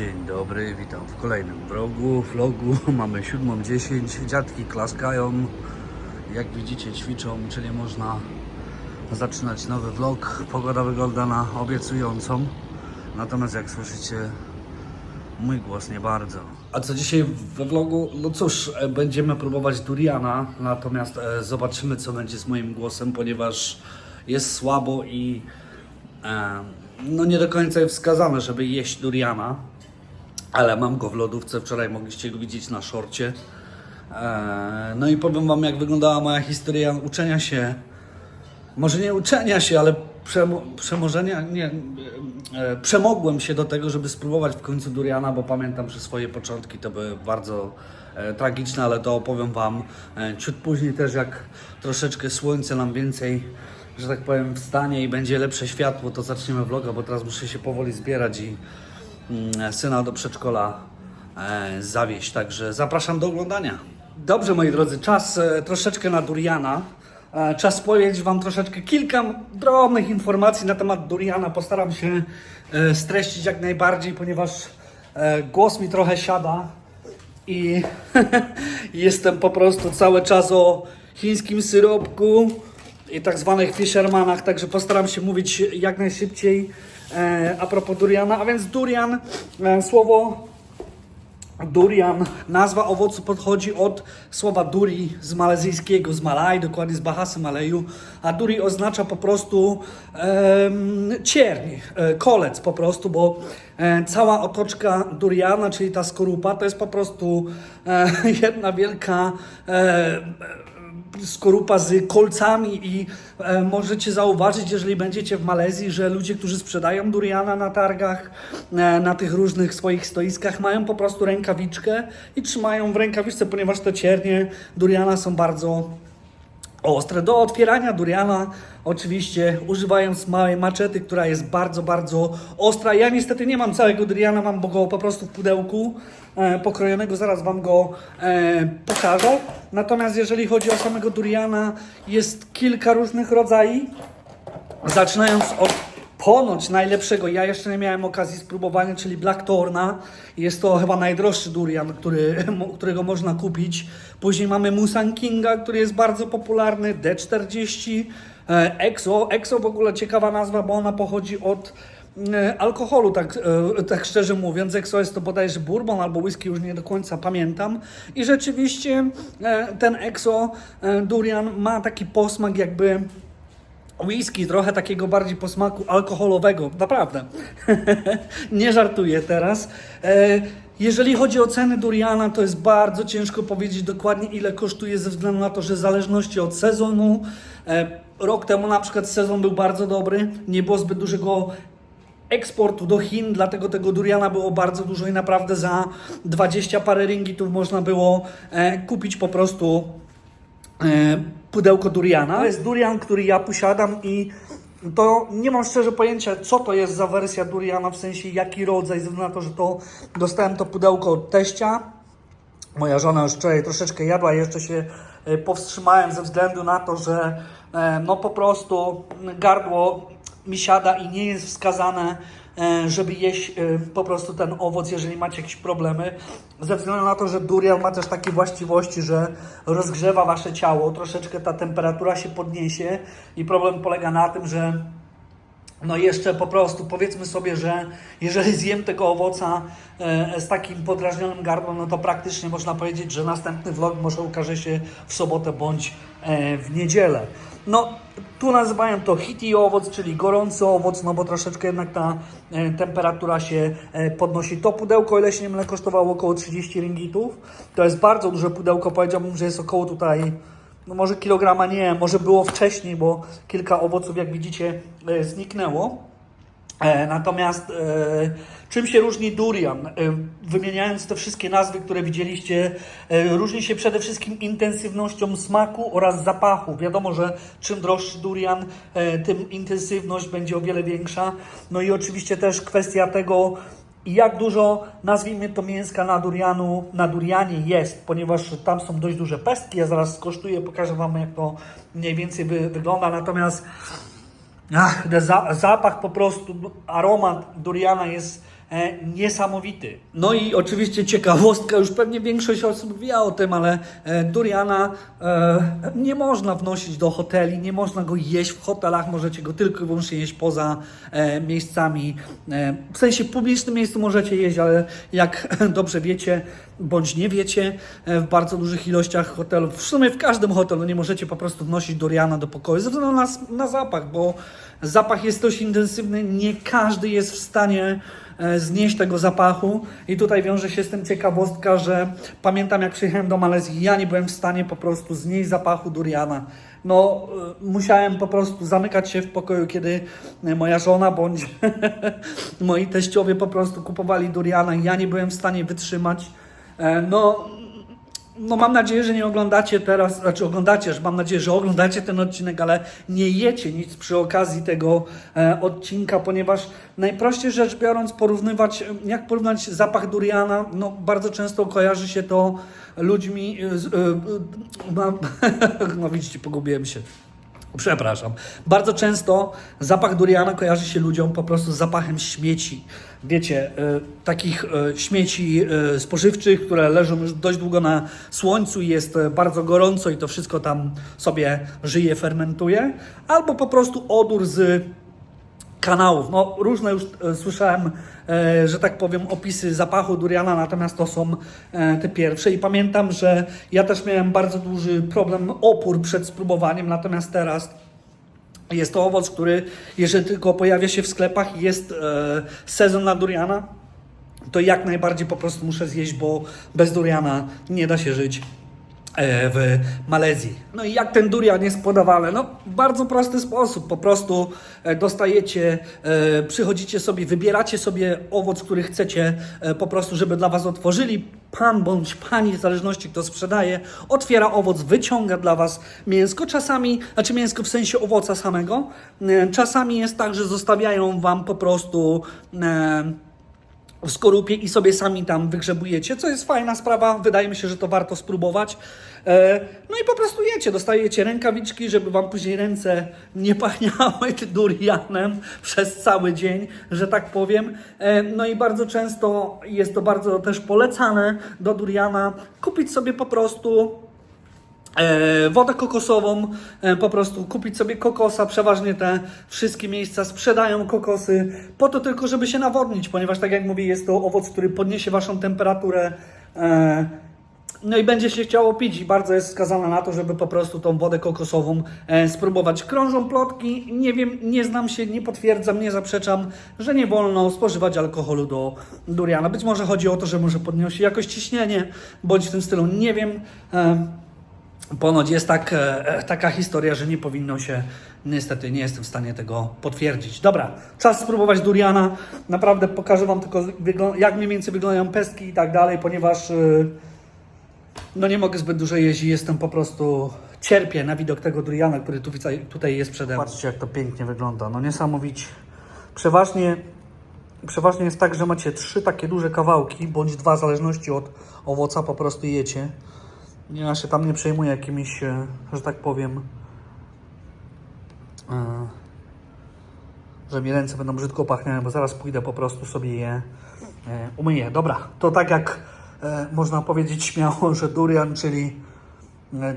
Dzień dobry, witam w kolejnym vlogu. vlogu. Mamy 7.10, dziadki klaskają, jak widzicie ćwiczą, czyli można zaczynać nowy vlog. Pogoda wygląda na obiecującą, natomiast jak słyszycie, mój głos nie bardzo. A co dzisiaj we vlogu? No cóż, e, będziemy próbować duriana, natomiast e, zobaczymy co będzie z moim głosem, ponieważ jest słabo i e, no nie do końca jest wskazane, żeby jeść duriana, ale mam go w lodówce, wczoraj mogliście go widzieć na szorcie. E, no i powiem Wam jak wyglądała moja historia uczenia się może nie uczenia się, ale przemo, przemożenia, nie, e, przemogłem się do tego, żeby spróbować w końcu duriana, bo pamiętam, że swoje początki to były bardzo e, tragiczne, ale to opowiem Wam ciut później też, jak troszeczkę słońce nam więcej, że tak powiem, wstanie i będzie lepsze światło, to zaczniemy vloga, bo teraz muszę się powoli zbierać i syna do przedszkola e, zawieść, także zapraszam do oglądania. Dobrze, moi drodzy, czas e, troszeczkę na duriana. E, Czas powiedzieć Wam troszeczkę kilka drobnych informacji na temat Duriana. Postaram się streścić jak najbardziej, ponieważ głos mi trochę siada i jestem po prostu cały czas o chińskim syropku i tak zwanych fishermanach, także postaram się mówić jak najszybciej e, a propos Duriana. A więc Durian, e, słowo Durian, nazwa owocu pochodzi od słowa duri z malezyjskiego, z Malaj, dokładnie z Bahasy Maleju, a duri oznacza po prostu em, cierń, e, kolec po prostu, bo e, cała otoczka duriana, czyli ta skorupa, to jest po prostu e, jedna wielka e, skorupa z kolcami i e, możecie zauważyć, jeżeli będziecie w Malezji, że ludzie, którzy sprzedają duriana na targach, e, na tych różnych swoich stoiskach, mają po prostu rękawiczkę i trzymają w rękawiczce, ponieważ te ciernie duriana są bardzo ostre. Do otwierania duriana oczywiście używając małej maczety, która jest bardzo, bardzo ostra. Ja niestety nie mam całego duriana, mam go po prostu w pudełku e, pokrojonego, zaraz Wam go e, pokażę. Natomiast jeżeli chodzi o samego duriana, jest kilka różnych rodzajów. Zaczynając od ponoć najlepszego, ja jeszcze nie miałem okazji spróbowania, czyli Blackthorna. Jest to chyba najdroższy durian, który, którego można kupić. Później mamy Musang Kinga, który jest bardzo popularny, D40, e, Exo. Exo w ogóle ciekawa nazwa, bo ona pochodzi od e, alkoholu, tak, e, tak szczerze mówiąc. Exo jest to bodajże bourbon albo whisky, już nie do końca pamiętam. I rzeczywiście ten Exo durian ma taki posmak jakby whisky, trochę takiego bardziej posmaku alkoholowego, naprawdę. Nie żartuję teraz. E, Jeżeli chodzi o ceny duriana, to jest bardzo ciężko powiedzieć dokładnie ile kosztuje ze względu na to, że w zależności od sezonu, e, rok temu na przykład sezon był bardzo dobry, nie było zbyt dużego eksportu do Chin, dlatego tego duriana było bardzo dużo i naprawdę za 20 parę ringitów można było e, kupić po prostu pudełko duriana. To jest durian, który ja posiadam i to nie mam szczerze pojęcia, co to jest za wersja duriana, w sensie jaki rodzaj, ze względu na to, że to dostałem to pudełko od teścia. Moja żona już wczoraj troszeczkę jadła, jeszcze się e, powstrzymałem ze względu na to, że e, no po prostu gardło mi siada i nie jest wskazane, e, żeby jeść e, po prostu ten owoc, jeżeli macie jakieś problemy. Ze względu na to, że durian ma też takie właściwości, że rozgrzewa wasze ciało, troszeczkę ta temperatura się podniesie i problem polega na tym, że no jeszcze po prostu powiedzmy sobie, że jeżeli zjem tego owoca e, z takim podrażnionym gardłem, no to praktycznie można powiedzieć, że następny vlog może ukaże się w sobotę bądź e, w niedzielę. No tu nazywają to hiti owoc, czyli gorący owoc, no bo troszeczkę jednak ta e, temperatura się e, podnosi. To pudełko, ile się nie mylę, kosztowało około 30 ringitów. To jest bardzo duże pudełko, powiedziałbym, że jest około tutaj no może kilograma nie, może było wcześniej, bo kilka owoców, jak widzicie, e, zniknęło. E, natomiast e, czym się różni durian? E, wymieniając te wszystkie nazwy, które widzieliście, różni się przede wszystkim intensywnością smaku oraz zapachu. Wiadomo, że czym droższy durian, tym intensywność będzie o wiele większa. No i oczywiście też kwestia tego, jak dużo, nazwijmy to mięska na durianu, na durianie jest, ponieważ tam są dość duże pestki. Ja zaraz skosztuję, pokażę Wam, jak to mniej więcej wy, wygląda. Natomiast ach, zapach po prostu, aromat duriana jest niesamowity. No i oczywiście ciekawostka, już pewnie większość osób wie o tym, ale e, duriana e, nie można wnosić do hoteli, nie można go jeść w hotelach, możecie go tylko i wyłącznie jeść poza e, miejscami, e, w sensie publicznym miejscu możecie jeść, ale jak dobrze wiecie, bądź nie wiecie, e, w bardzo dużych ilościach hotelów, w sumie w każdym hotelu nie możecie po prostu wnosić duriana do pokoju ze względu na, na zapach, bo zapach jest dość intensywny, nie każdy jest w stanie e, znieść tego zapachu i tutaj wiąże się z tym ciekawostka, że pamiętam jak przyjechałem do Malezji, ja nie byłem w stanie po prostu znieść zapachu duriana. No, e, musiałem po prostu zamykać się w pokoju, kiedy e, moja żona bądź moi teściowie po prostu kupowali duriana ja nie byłem w stanie wytrzymać. E, No, no mam nadzieję, że nie oglądacie teraz, znaczy oglądacie, że mam nadzieję, że oglądacie ten odcinek, ale nie jecie nic przy okazji tego e, odcinka, ponieważ najprościej rzecz biorąc porównywać, jak porównać zapach duriana, no bardzo często kojarzy się to ludźmi, e, z, e, e, no widzicie, pogubiłem się. Przepraszam. Bardzo często zapach duriana kojarzy się ludziom po prostu z zapachem śmieci. Wiecie, y, takich y, śmieci y, spożywczych, które leżą już dość długo na słońcu i jest bardzo gorąco i to wszystko tam sobie żyje, fermentuje. Albo po prostu odór z kanałów. No, różne już e, słyszałem, e, że tak powiem, opisy zapachu duriana, natomiast to są e, te pierwsze. I pamiętam, że ja też miałem bardzo duży problem, opór przed spróbowaniem, natomiast teraz jest to owoc, który, jeżeli tylko pojawia się w sklepach, i jest e, sezon na duriana, to jak najbardziej po prostu muszę zjeść, bo bez duriana nie da się żyć w Malezji. No i jak ten durian jest podawany? No bardzo prosty sposób. Po prostu e, dostajecie, e, przychodzicie sobie, wybieracie sobie owoc, który chcecie e, po prostu, żeby dla Was otworzyli. Pan bądź pani, w zależności kto sprzedaje, otwiera owoc, wyciąga dla Was mięsko. Czasami, znaczy mięsko w sensie owoca samego. E, Czasami jest tak, że zostawiają Wam po prostu... E, w skorupie i sobie sami tam wygrzebujecie, co jest fajna sprawa. Wydaje mi się, że to warto spróbować. E, No i po prostu jecie, dostajecie rękawiczki, żeby wam później ręce nie pachniały durianem przez cały dzień, że tak powiem. E, No i bardzo często jest to bardzo też polecane do duriana kupić sobie po prostu wodę kokosową, e, po prostu kupić sobie kokosa. Przeważnie te wszystkie miejsca sprzedają kokosy po to tylko, żeby się nawodnić, ponieważ tak jak mówię, jest to owoc, który podniesie waszą temperaturę. E, no i będzie się chciało pić i bardzo jest skazane na to, żeby po prostu tą wodę kokosową e, spróbować. Krążą plotki, nie wiem, nie znam się, nie potwierdzam, nie zaprzeczam, że nie wolno spożywać alkoholu do duriana. Być może chodzi o to, że może podniesie jakoś ciśnienie, bądź w tym stylu, nie wiem. E, Ponoć jest tak, e, taka historia, że nie powinno się, niestety nie jestem w stanie tego potwierdzić. Dobra, czas spróbować duriana. Naprawdę pokażę Wam tylko, jak mniej więcej wyglądają pestki i tak dalej, ponieważ e, no nie mogę zbyt dużo jeździć, jestem po prostu cierpię na widok tego duriana, który tu, tutaj jest przede mną. Patrzcie, jak to pięknie wygląda, no niesamowicie. Przeważnie, przeważnie jest tak, że macie trzy takie duże kawałki, bądź dwa, w zależności od owoca, po prostu jecie. Ja się tam nie przejmuję jakimiś, e, że tak powiem, e, że mi ręce będą brzydko pachniały, bo zaraz pójdę po prostu sobie je e, umyję. Dobra, to tak jak można powiedzieć śmiało, że durian, czyli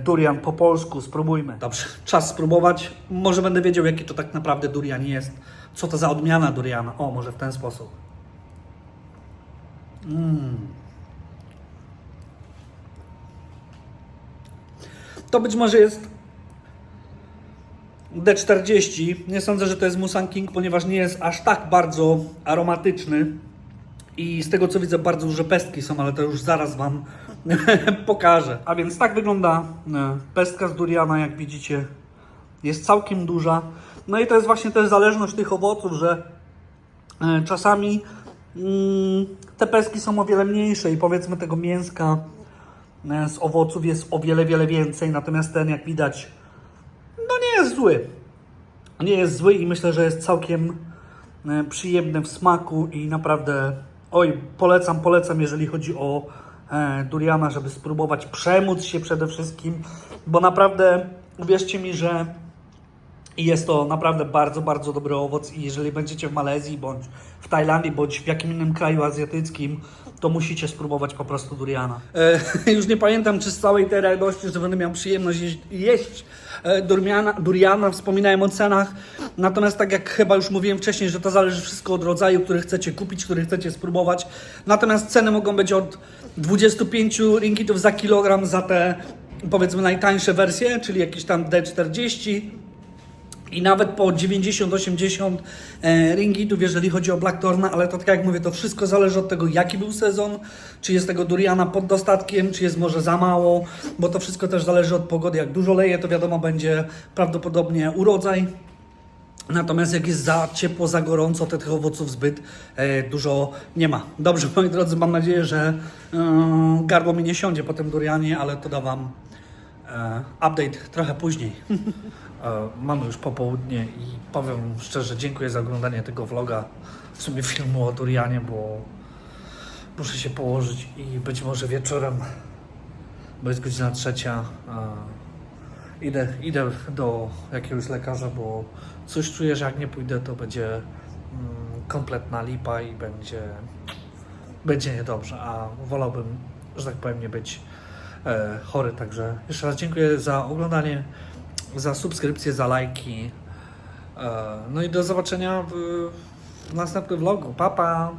durian po polsku, spróbujmy. Dobrze, czas spróbować. Może będę wiedział, jaki to tak naprawdę durian jest. Co to za odmiana duriana. O, może w ten sposób. Mm. To być może jest D40. Nie sądzę, że to jest Musang King, ponieważ nie jest aż tak bardzo aromatyczny. I z tego co widzę, bardzo duże pestki są, ale to już zaraz Wam pokażę. A więc tak wygląda e, pestka z duriana, jak widzicie. Jest całkiem duża. No i to jest właśnie też zależność tych owoców, że e, czasami mm, te pestki są o wiele mniejsze i powiedzmy tego mięska z owoców jest o wiele, wiele więcej. Natomiast ten, jak widać, no nie jest zły. Nie jest zły i myślę, że jest całkiem e, przyjemny w smaku i naprawdę, oj, polecam, polecam, jeżeli chodzi o e, duriana, żeby spróbować przemóc się przede wszystkim, bo naprawdę, uwierzcie mi, że jest to naprawdę bardzo, bardzo dobry owoc i jeżeli będziecie w Malezji, bądź w Tajlandii, bądź w jakim innym kraju azjatyckim, to musicie spróbować po prostu duriana. E, już nie pamiętam, czy z całej tej radości, że będę miał przyjemność jeść, jeść e, duriana, wspominałem o cenach, natomiast tak jak chyba już mówiłem wcześniej, że to zależy wszystko od rodzaju, który chcecie kupić, który chcecie spróbować, natomiast ceny mogą być od 25 ringgitów za kilogram za te powiedzmy najtańsze wersje, czyli jakieś tam D40, i nawet po 90-80 e, ringgitów, jeżeli chodzi o Blackthorna, ale to tak jak mówię, to wszystko zależy od tego, jaki był sezon, czy jest tego duriana pod dostatkiem, czy jest może za mało, bo to wszystko też zależy od pogody. Jak dużo leje, to wiadomo, będzie prawdopodobnie urodzaj. Natomiast jak jest za ciepło, za gorąco, to tych owoców zbyt e, dużo nie ma. Dobrze, moi drodzy, mam nadzieję, że e, gardło mi nie siądzie po tym durianie, ale to da Wam update trochę później. E, Mamy już popołudnie i powiem szczerze, dziękuję za oglądanie tego vloga, w sumie filmu o durianie, bo muszę się położyć i być może wieczorem, bo jest godzina trzecia, e, idę, idę do jakiegoś lekarza, bo coś czuję, że jak nie pójdę, to będzie mm, kompletna lipa i będzie, będzie niedobrze, a wolałbym, że tak powiem, nie być e, chory. Także jeszcze raz dziękuję za oglądanie, za subskrypcję, za lajki. E, no i do zobaczenia w następnym vlogu. Pa, pa!